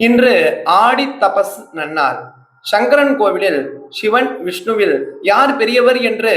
இன்று ஆடி தபஸ் நன்னார் சங்கரன் கோவிலில் சிவன் விஷ்ணுவில் யார் பெரியவர் என்று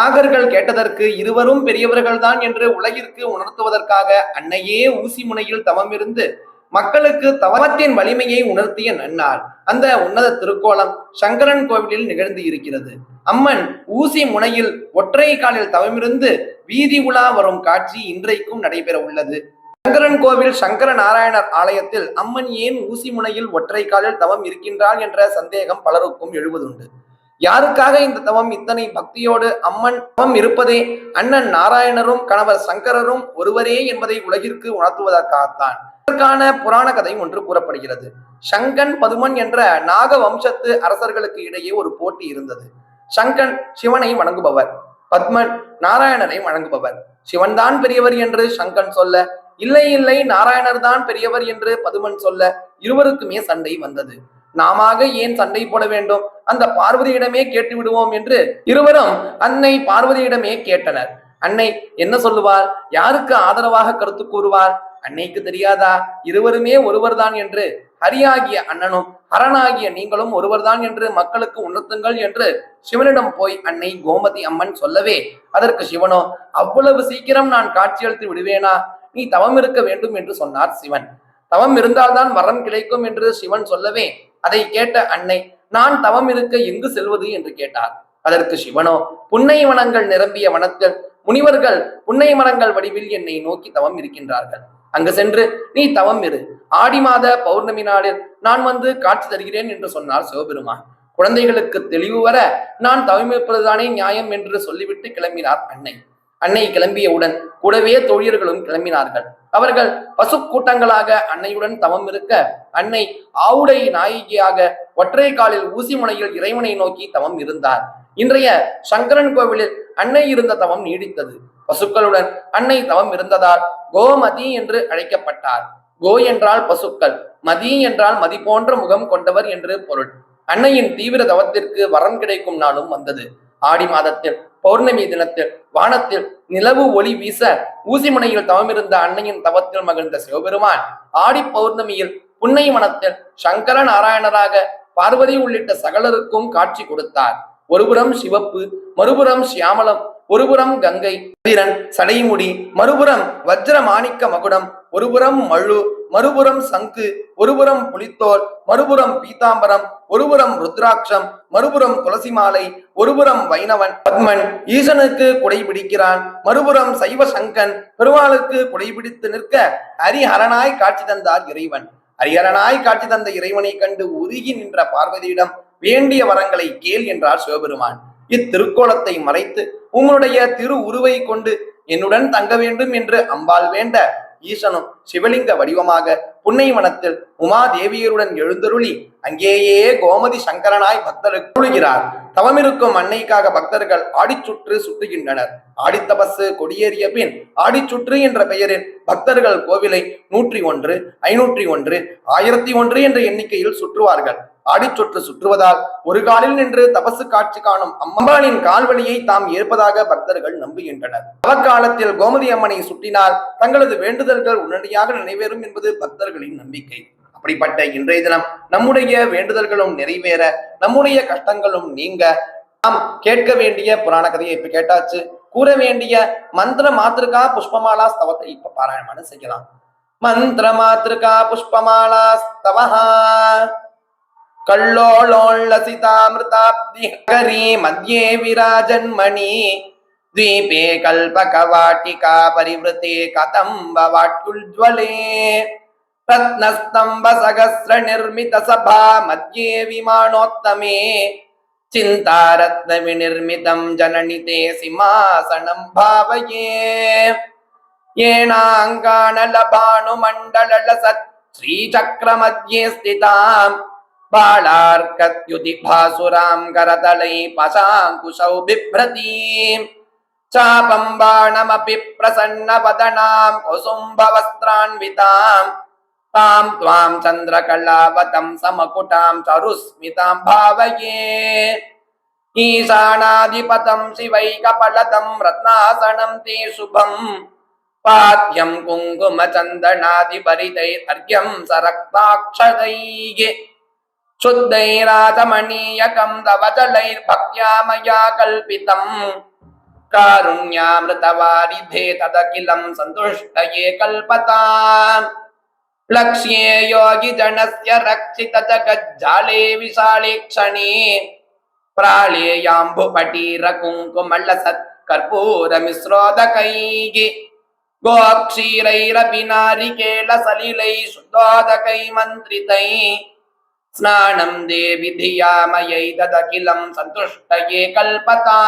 நாகர்கள் கேட்டதற்கு இருவரும் பெரியவர்கள்தான் என்று உலகிற்கு உணர்த்துவதற்காக அன்னையே ஊசி முனையில் தவமிருந்து மக்களுக்கு தவத்தின் வலிமையை உணர்த்திய நன்னார் அந்த உன்னத திருக்கோலம் சங்கரன் கோவிலில் நிகழ்ந்து இருக்கிறது. அம்மன் ஊசி முனையில் ஒற்றை காலில் தவமிருந்து வீதி உலா வரும் காட்சி இன்றைக்கும் நடைபெற உள்ளது. சங்கரன் கோவில் சங்கர நாராயணர் ஆலயத்தில் அம்மன் ஏன் ஊசி முனையில் ஒற்றை காலில் தவம் இருக்கின்றாள் என்ற சந்தேகம் பலருக்கும் எழுவதுண்டு. யாருக்காக இந்த தவம்? இத்தனை பக்தியோடு அம்மன் தவம் இருப்பதே அண்ணன் நாராயணரும் கணவர் சங்கரரும் ஒருவரே என்பதை உலகிற்கு உணர்த்துவதற்காகத்தான். இதற்கான புராண கதை ஒன்று கூறப்படுகிறது. சங்கன் பதுமன் என்ற நாக வம்சத்து அரசர்களுக்கு இடையே ஒரு போட்டி இருந்தது. சங்கன் சிவனை வணங்குபவர் பத்மன் நாராயணனை வணங்குபவர். சிவன்தான் பெரியவர் என்று சங்கன் சொல்ல இல்லை இல்லை நாராயணர் தான் பெரியவர் என்று பதுமன் சொல்ல இருவருக்குமே சண்டை வந்தது. நாமாக ஏன் சண்டை போட வேண்டும்? அந்த பார்வதியிடமே கேட்டு விடுவோம் என்று இருவரும் அன்னை பார்வதியிடமே கேட்டனர். அன்னை என்ன சொல்லுவார் யாருக்கு ஆதரவாக கருத்து கூறுவார் அன்னைக்கு தெரியாதா? இருவருமே ஒருவர்தான் என்று. ஹரியாகிய அண்ணனும் ஹரனாகிய நீங்களும் ஒருவர்தான் என்று மக்களுக்கு உணர்த்துங்கள் என்று சிவனிடம் போய் அன்னை கோமதி அம்மன் சொல்லவே அதற்கு சிவனோ அவ்வளவு சீக்கிரம் நான் காட்சியளித்து விடுவேனா? நீ தவம் இருக்க வேண்டும் என்று சொன்னார் சிவன். தவம் இருந்தால்தான் வரம் கிடைக்கும் என்று சிவன் சொல்லவே அதை கேட்ட அன்னை நான் தவம் இருக்க எங்கு செல்வது? என்று கேட்டார். அதற்கு சிவனோ புன்னை வனங்கள் நிரம்பிய வனத்தில் முனிவர்கள் புன்னை மரங்கள் வடிவில் என்னை நோக்கி தவம் இருக்கின்றார்கள். அங்கு சென்று நீ தவம் இரு. ஆடி மாத பௌர்ணமி நாளில் நான் வந்து காட்சி தருகிறேன் என்று சொன்னார் சிவபெருமான். குழந்தைகளுக்கு தெளிவு வர நான் தவமிருப்பதுதானே நியாயம் என்று சொல்லிவிட்டு கிளம்பினார் அன்னை. அன்னை கிளம்பியவுடன் கூடவே தோழியர்களும் கிளம்பினார்கள். அவர்கள் பசு கூட்டங்களாக அன்னையுடன் தவம் இருக்க அன்னை ஆவுடை நாயகியாக ஒற்றை காலில் ஊசி முனையில் இறைவனை நோக்கி தவம் இருந்தார். இன்றைய சங்கரன் கோவிலில் அன்னை இருந்த தவம் நீடித்தது. பசுக்களுடன் அன்னை தவம் இருந்ததால் கோமதி என்று அழைக்கப்பட்டார். கோ என்றால் பசுக்கள் மதி என்றால் மதி போன்ற முகம் கொண்டவர் என்று பொருள். அன்னையின் தீவிர தவத்திற்கு வரம் கிடைக்கும் நாளும் வந்தது. ஆடி மாதத்தில் பௌர்ணமி தினத்தில் வானத்தில் நிலவு ஒளி வீச ஊசிமுனையில் தவமிருந்த அன்னையின் தவத்தில் மகிழ்ந்த சிவபெருமான் ஆடி பௌர்ணமியில் புன்னை வனத்தில் சங்கர நாராயணராக பார்வதி உள்ளிட்ட சகலருக்கும் காட்சி கொடுத்தார். ஒருபுறம் சிவப்பு மறுபுறம் சியாமலம் ஒருபுறம் கங்கை வீரன் சடைமுடி மறுபுறம் வஜ்ர மாணிக்க மகுடம் ஒருபுறம் மழு மறுபுறம் சங்கு ஒருபுறம் புலித்தோல் மறுபுறம் பீதாம்பரம் ஒருபுறம் ருத்ராட்சம் மறுபுறம் துளசி மாலை ஒருபுறம் வைணவன் பத்மன் ஈசனுக்கு குடை பிடிக்கிறான் மறுபுறம் சைவ சங்கன் பெருமாளுக்கு குடை பிடித்து நிற்க ஹரிஹரனாய் காட்சி தந்தார் இறைவன். ஹரிஹரனாய் காட்சி தந்த இறைவனை கண்டு உருகி நின்ற பார்வதியிடம் வேண்டிய வரங்களை கேள் என்றார் சிவபெருமான். இத்திருக்கோலத்தை மறைத்து உங்களுடைய திரு உருவை கொண்டு என்னுடன் தங்க வேண்டும் என்று அம்பாள் வேண்ட ஈசனும் சிவலிங்க வடிவமாக புன்னைவனத்தில் உமாதேவியருடன் எழுந்தருளி அங்கேயே கோமதி சங்கரனாய் பக்தருக்கு அருளுகிறார் தவமிருக்கும் அன்னைக்காக பக்தர்கள் ஆடிச்சுற்று சுற்றுகின்றனர். ஆடித்தபசு கொடியேறிய பின் ஆடிச்சுற்று என்ற பெயரில் பக்தர்கள் கோவிலை நூற்றி ஒன்று ஐநூற்றி ஒன்று ஆயிரத்தி ஒன்று என்ற எண்ணிக்கையில் சுற்றுவார்கள். ஆடிச்சொற்று சுற்றுவதால் ஒரு காலில் நின்று தபசு காட்சி காணும் அம்பாளின் கால்வழியை தாம் ஏற்பதாக பக்தர்கள் நம்புகின்றனர். அவக்காலத்தில் கோமதி அம்மனை சுற்றினால் தங்களது வேண்டுதல்கள் உடனடியாக நிறைவேறும் என்பது பக்தர்களின் நம்பிக்கை. அப்படிப்பட்ட இன்றைய தினம் நம்முடைய வேண்டுதல்களும் நிறைவேற நம்முடைய கஷ்டங்களும் நீங்க நாம் கேட்க வேண்டிய புராண கதையை இப்ப கேட்டாச்சு. கூற வேண்டிய மந்திர மாத்திருக்கா புஷ்பமாலா ஸ்தவத்தை இப்ப பாராயணமான செய்யலாம். மந்திர மாத்திருக்கா புஷ்பமாலா ஸ்தவஹா. कल्लोळोल्लसितामृताब्धिकरी मध्ये विराजन्मणि द्वीपे कल्पकवाटिका परिवृते कदम्बवाट्युज्ज्वले रत्नस्तम्भसहस्रनिर्मितसभा मध्ये विमानोत्तमे चिन्तारत्नविनिर्मितं जननिते सिंहासनं भावये येनाङ्गाणलभानुमण्डलसत् श्रीचक्रमध्ये स्थिताम् बालार्कद्युतिभासुरां करतलै पशाङ्कुशौ बिभ्रतीम् चापं बाणमपि प्रसन्नवदनां कुसुम्भवस्त्रान्विताम् तां त्वां चन्द्रकलावतं समकुटां चरुस्मितां भावये ईशानाधिपतं शिवैकपलतं रत्नासनं ते शुभम् पाद्यं कुङ्कुमचन्दनादिभरितैर्घ्यं सरक्ताक्षदैः शुद्धैरातमणीयकं तव जलैर्भक्त्या मया कल्पितम् कारुण्यामृतवारिधे तदखिलं सन्तुष्टये कल्पताम् लक्ष्ये योगिजनस्य रक्षितजगज्जाले विशाले क्षणे प्राळेयाम्बुपटीरकुङ्कुमल्लसत्कर्पूरमिश्रोदकैः गोक्षीरैरपि नारिकेलसलिलैः शुद्धोदकै मन्त्रितैः స్నానం దేవి ధియామయై దదఖిలం సంతుష్టయే కల్పతా.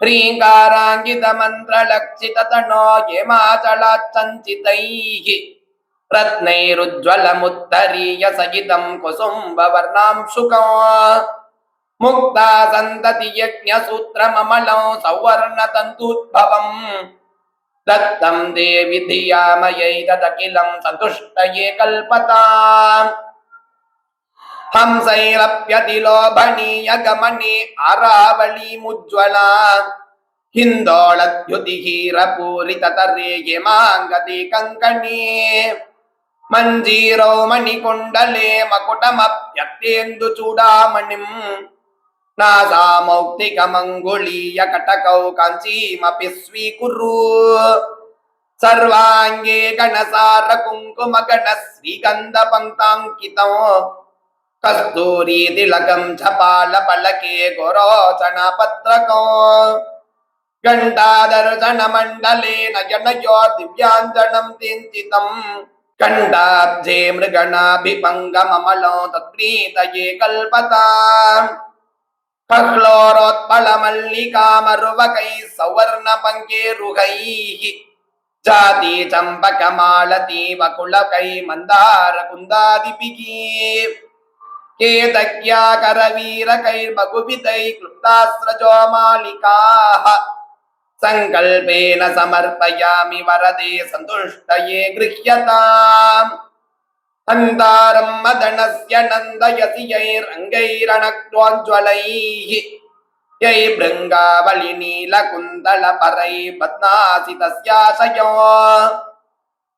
హ్రీంకారాంగితమంత్రలక్షితతనో యమాచలాచ్చంచితైః రత్నైరుజ్వలముత్తరీయ సజితం కుసుంబవర్ణాంశుకం ముక్తా సంతతి యజ్ఞసూత్రమమలం సౌవర్ణతంతుద్భవం. దత్తం దేవి ధియామయై దదఖిలం సంతుష్టయే కల్పతా. ಹಂಸೈರಪ್ಯತಿಲೋಭಣೀಯಗಮನೆ ಅರಾವಳೀಮುಜ್ವಲಾ ಹಿಂದೋಳದ್ಯುತಿಹೀರಪೂರಿತರೇಗೆ ಮಾಂಗತಿ ಕಂಕಣಿ ಮಂಜೀರೌ ಮಣಿಕುಂಡಲೇ ಮಕುಟಮಪ್ಯತ್ತೇಂದು ಚೂಡಾಮಣಿಂ నాసామౌక్తిక మంగుళీయ కటకౌ కంచీమపి స్వీకురు సర్వాంగే గణసార కుంకుమ గణ శ్రీగంధ పంక్తాంకితం सर्वाङ्गे गणसारकुङ्कुमगणः श्रीगन्धपङ्क्ताङ्कितम् कस्तूरी तिलकं छपालपलके गोरोचनपत्रको घण्टादर्शनमण्डले नयनयो दिव्याञ्जनं तिञ्चितम् कण्ठाब्जे मृगणाभिपङ्गममलो तत्प्रीतये कल्पताम् कक्लोरोत्पलमल्लिकामरुवकैः सौवर्णपङ्केरुहैः जाति चम्पकमालती वकुलकै मन्दारकुन्दादिभिः केतज्ञाकरवीरकैर्बहुविधैः क्लुप्तास्रजो मालिकाः सङ्कल्पेन समर्पयामि वरदे सन्तुष्टये गृह्यताम् अन्तारं मदनस्य नन्दयसि यैरङ्गैरणक्त्वोज्ज्वलैः यैर्भृङ्गावलिनीलकुन्दलपरैः बध्नासि तस्याशयो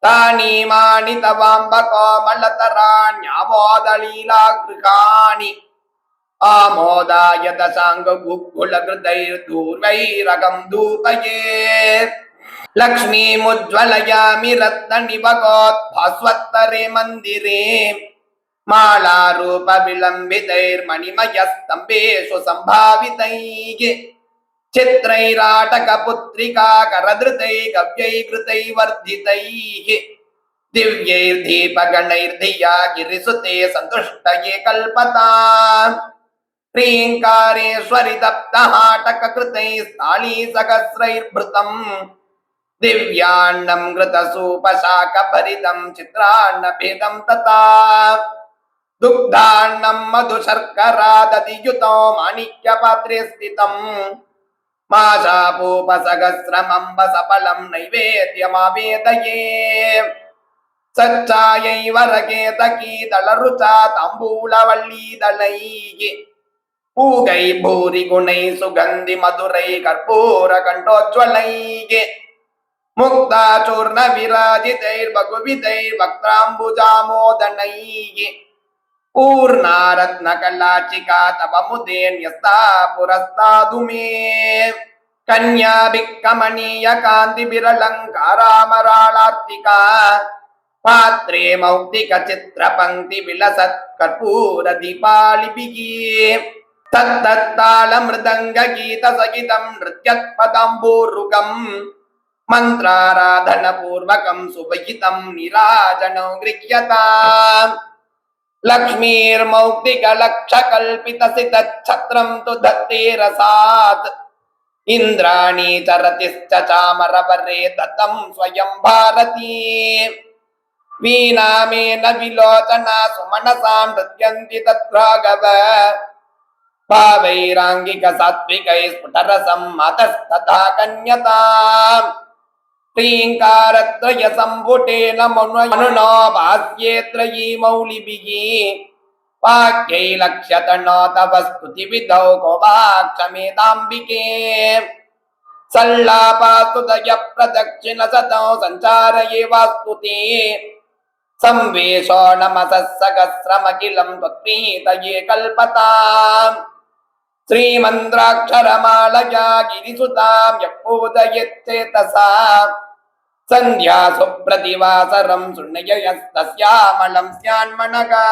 तानीमानि तवाम्बकोमलतराण्यमोदलीलागृहाणि आमोदाय दशाङ्गुकुलकृतैर्दूर्वैरगं धूपये लक्ष्मीमुज्ज्वलयामि रत्ननिभगोद्भास्वत्तरे मन्दिरे मालारूपविलम्बितैर्मणिमयस्तम्भेषु सम्भावितैः చిత్రైరాటకపుత్రికాకరధృతై కవ్యైకృతై వర్ధితై దివ్యైర్దీపగణైర్ధియా గిరిసుతే సంతుష్టయే కల్పతా హ్రీంకారేశ్వరి తప్తహాటకృతై స్థాళీ సహస్రైర్భృతం దివ్యాన్నం చిత్రాన్న భేదం తథా దుగ్ధాన్నం మధు శర్కరా దదియుతో మాణిక్య పాత్రే స్థితం स्थितम् माशापूपसहस्रमम्बसफलं नैवेद्यमावेदये सच्चायै वरकेतकीदलरुचा ताम्बूलवल्लीदलैः पूगै भूरिगुणैः सुगन्धिमधुरै कर्पूरकण्ठोज्ज्वलैः मुक्ताचूर्णविराजितैर्बहुविधैर्वक्त्राम्बुजामोदनैः पूर्णारत्नकलाचिका तव मुदे न्यस्ता पुरस्तादु मे कन्याभिः कमनीयकान्तिभिरलङ्कारामराळार्तिका पात्रे मौक्तिकचित्रपङ्क्तिविलसत् कर्पूरदीपालिभिः तत्तत्तालमृदङ्गगीतसहितं नृत्यत्पदाम्बूरुगम् मन्त्राराधनपूर्वकं सुभगितं निराजनो गृह्यताम् लक्ष्मीर्मौक्तिकलक्षकल्पितसितच्छत्रं तु धत्ते रसात् इन्द्राणी चरतिश्च चामरवरे दत्तं स्वयं भारती वीणामेन विलोचना सुमनसा नृत्यन्ति तत्रागव भावैराङ्गिकसात्विकै स्फुटरसं मतस्तथा कन्यताम् శ్రీంకారత్రయ సంపుటేన మనునాభాస్యేత్రయీ మౌలిభిः వాక్యై లక్ష్యతణో తవ స్తుతి విధౌ గోవాక్షమేతాంబికే సల్లాపాస్తుదయ ప్రదక్షిణ సతో సంచారయే వాస్తుతి సంవేశో నమసస్సహస్రమఖిలం త్వత్ప్రీతయే కల్పతా శ్రీమంత్రాక్షరమాలయా గిరిసుతాం యప్పూదయచ్చేతసా సంధ్యాసు ప్రతివాసరం శృణయస్తస్యామలం స్యాన్మనగా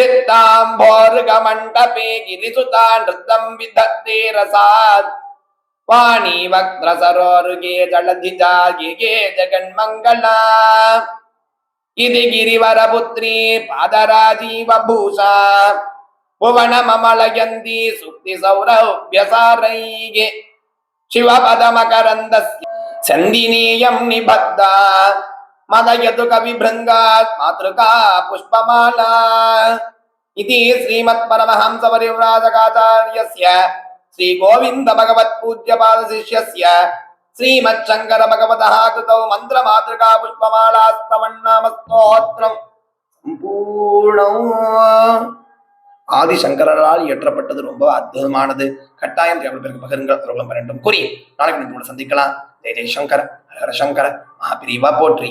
చిత్తాంభోర్గమంటపే గిరిసుతా నృత్తం విధత్తే రసాత్. వాణీ వక్త్ర సరోరుగే జలధిజాగే జగన్మంగళా. ఇది గిరివరపుత్రీ పాదరాజీవభూషా. భువనమమలయంతి సుక్తి సౌరభ్యసారైగే శివపదమకరందస్య చందినీయం నిబద్ధ మదయతు కవి భృంగాత్ మాతృకా పుష్పమాల ఇది శ్రీమత్ పరమహంస పరివ్రాజకాచార్యస్య శ్రీ గోవింద భగవత్ పూజ్య పాద శిష్యస్య శ్రీమత్ శంకర భగవతః కృతౌ మంత్ర మాతృకా పుష్పమాలాస్తవన్నామ స్తోత్రం సంపూర్ణం ஆதிசங்கரால் இயற்றப்பட்டது ரொம்ப அற்புதமானது கட்டாயம் தேவைப்படுகிற பகிருங்கள் பிரபலம் வேண்டும் கூறி நாளைக்கு நம்ம சந்திக்கலாம் ஜெய ஜெய் சங்கர ஹர சங்கர மகாபிரிவா போற்றி